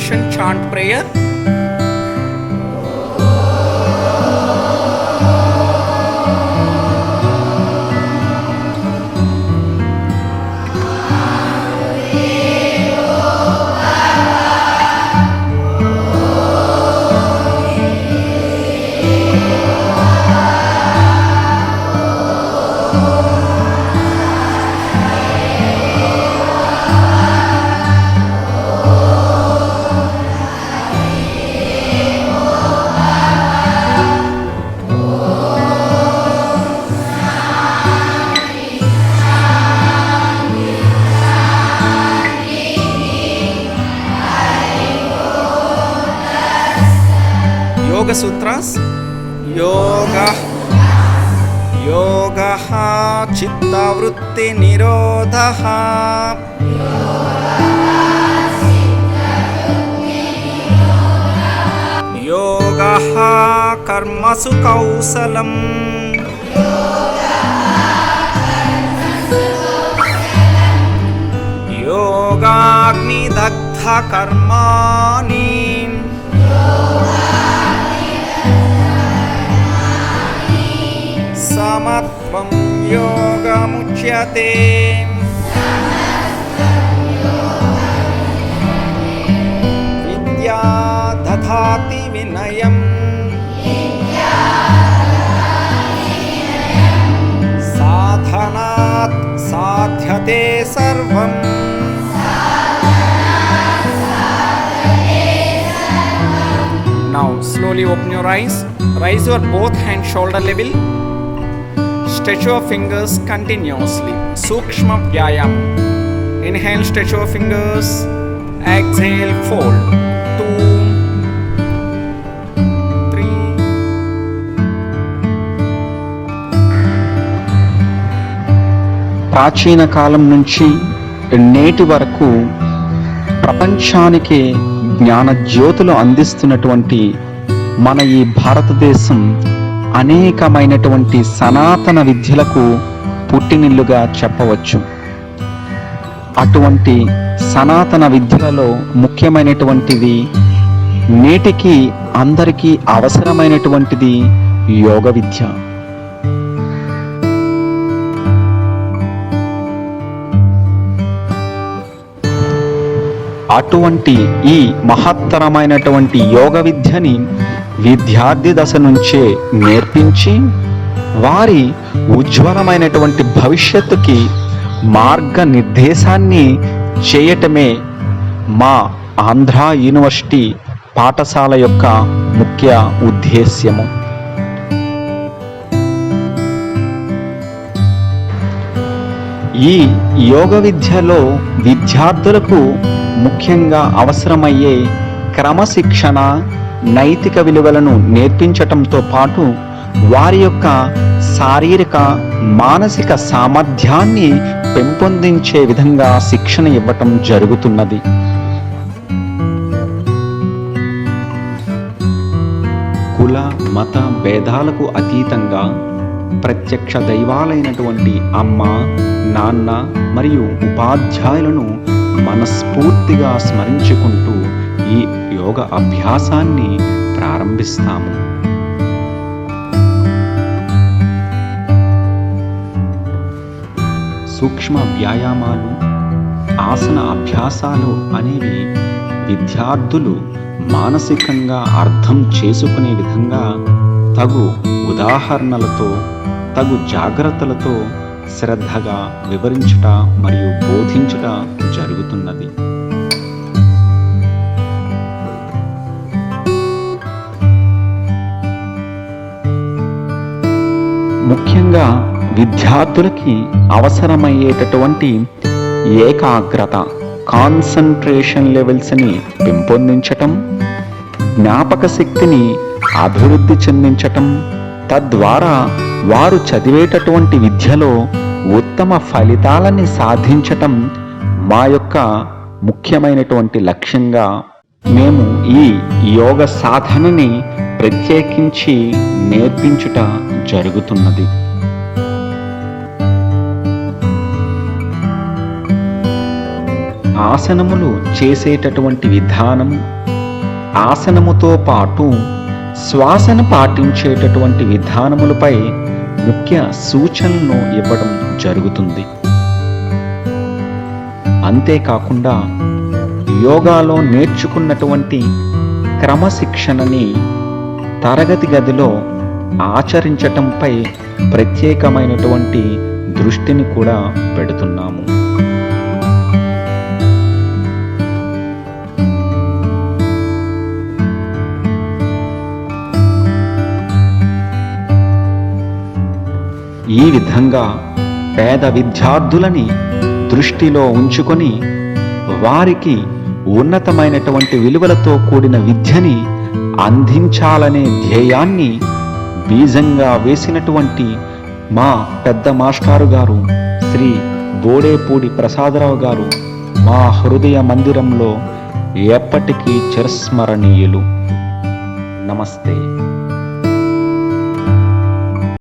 musician chant prayer. Yoga Sutras. Yoga. योगः चित्तवृत्तिनिरोधः योगः कर्मसु कौशलम् योगाग्निदग्धकर्माणि समत्वं योगमुच्यते विद्या दधाति विनयम् साधनात् साध्यते सर्वम् Now slowly open your eyes. Raise your both hand shoulder level. Stretch your fingers continuously. Sukshma Vyayam. Inhale, stretch your fingers. Exhale, fold. Two, three, ప్రాచీన కాలం నుంచి నేటి వరకు ప్రపంచానికి జ్ఞాన జ్యోతులు అందిస్తున్నటువంటి మన ఈ భారతదేశం అనేకమైనటువంటి సనాతన విద్యలకు పుట్టినిల్లుగా చెప్పవచ్చు. అటువంటి సనాతన విద్యలలో ముఖ్యమైనటువంటిది నేటికి అందరికీ అవసరమైనటువంటిది యోగ విద్య. అటువంటి ఈ మహత్తరమైనటువంటి యోగ విద్యని విద్యార్థి దశ నుంచే నేర్పించి వారి ఉజ్వలమైనటువంటి భవిష్యత్తుకి మార్గనిర్దేశాన్ని చేయటమే మా ఆంధ్ర యూనివర్సిటీ పాఠశాల యొక్క ముఖ్య ఉద్దేశ్యము. ఈ యోగ విద్యలో విద్యార్థులకు ముఖ్యంగా అవసరమయ్యే క్రమశిక్షణ నైతిక విలువలను నేర్పించటంతో పాటు వారి యొక్క శారీరక మానసిక సామర్థ్యాన్ని పెంపొందించే విధంగా శిక్షణ ఇవ్వటం జరుగుతున్నది. కుల మత భేదాలకు అతీతంగా ప్రత్యక్ష దైవాలైనటువంటి అమ్మ నాన్న మరియు ఉపాధ్యాయులను మనస్ఫూర్తిగా స్మరించుకుంటూ ఈ యోగ అభ్యాసాన్ని ప్రారంభిస్తాము. సూక్ష్మ వ్యాయామాలు ఆసన అభ్యాసాలు అనేవి విద్యార్థులు మానసికంగా అర్థం చేసుకునే విధంగా తగు ఉదాహరణలతో తగు జాగ్రత్తలతో శ్రద్ధగా వివరించుట మరియు బోధించుట జరుగుతున్నది. ముఖ్యంగా విద్యార్థులకి అవసరమయ్యేటటువంటి ఏకాగ్రత కాన్సన్ట్రేషన్ లెవెల్స్ని పెంపొందించటం జ్ఞాపక శక్తిని అభివృద్ధి చెందించటం తద్వారా వారు చదివేటటువంటి విద్యలో ఉత్తమ ఫలితాలని సాధించటం మా యొక్క ముఖ్యమైనటువంటి లక్ష్యంగా మేము ఈ యోగ సాధనని ప్రత్యేకించి నేర్పించుట జరుగుతున్నది. ఆసనములు చేసేటటువంటి విధానము ఆసనముతో పాటు శ్వాసను పాటించేటటువంటి విధానములపై ముఖ్య సూచనలను ఇవ్వడం జరుగుతుంది. అంతేకాకుండా యోగాలో నేర్చుకున్నటువంటి క్రమశిక్షణని తరగతి గదిలో ఆచరించటంపై ప్రత్యేకమైనటువంటి దృష్టిని కూడా పెడుతున్నాము. ఈ విధంగా పేద విద్యార్థులని దృష్టిలో ఉంచుకొని వారికి ఉన్నతమైనటువంటి విలువలతో కూడిన విద్యని అందించాలనే ధ్యేయాన్ని బీజంగా వేసినటువంటి మా పెద్ద మాస్టారు గారు శ్రీ బోడేపూడి ప్రసాదరావు గారు మా హృదయ మందిరంలో ఎప్పటికీ చిరస్మరణీయులు. నమస్తే.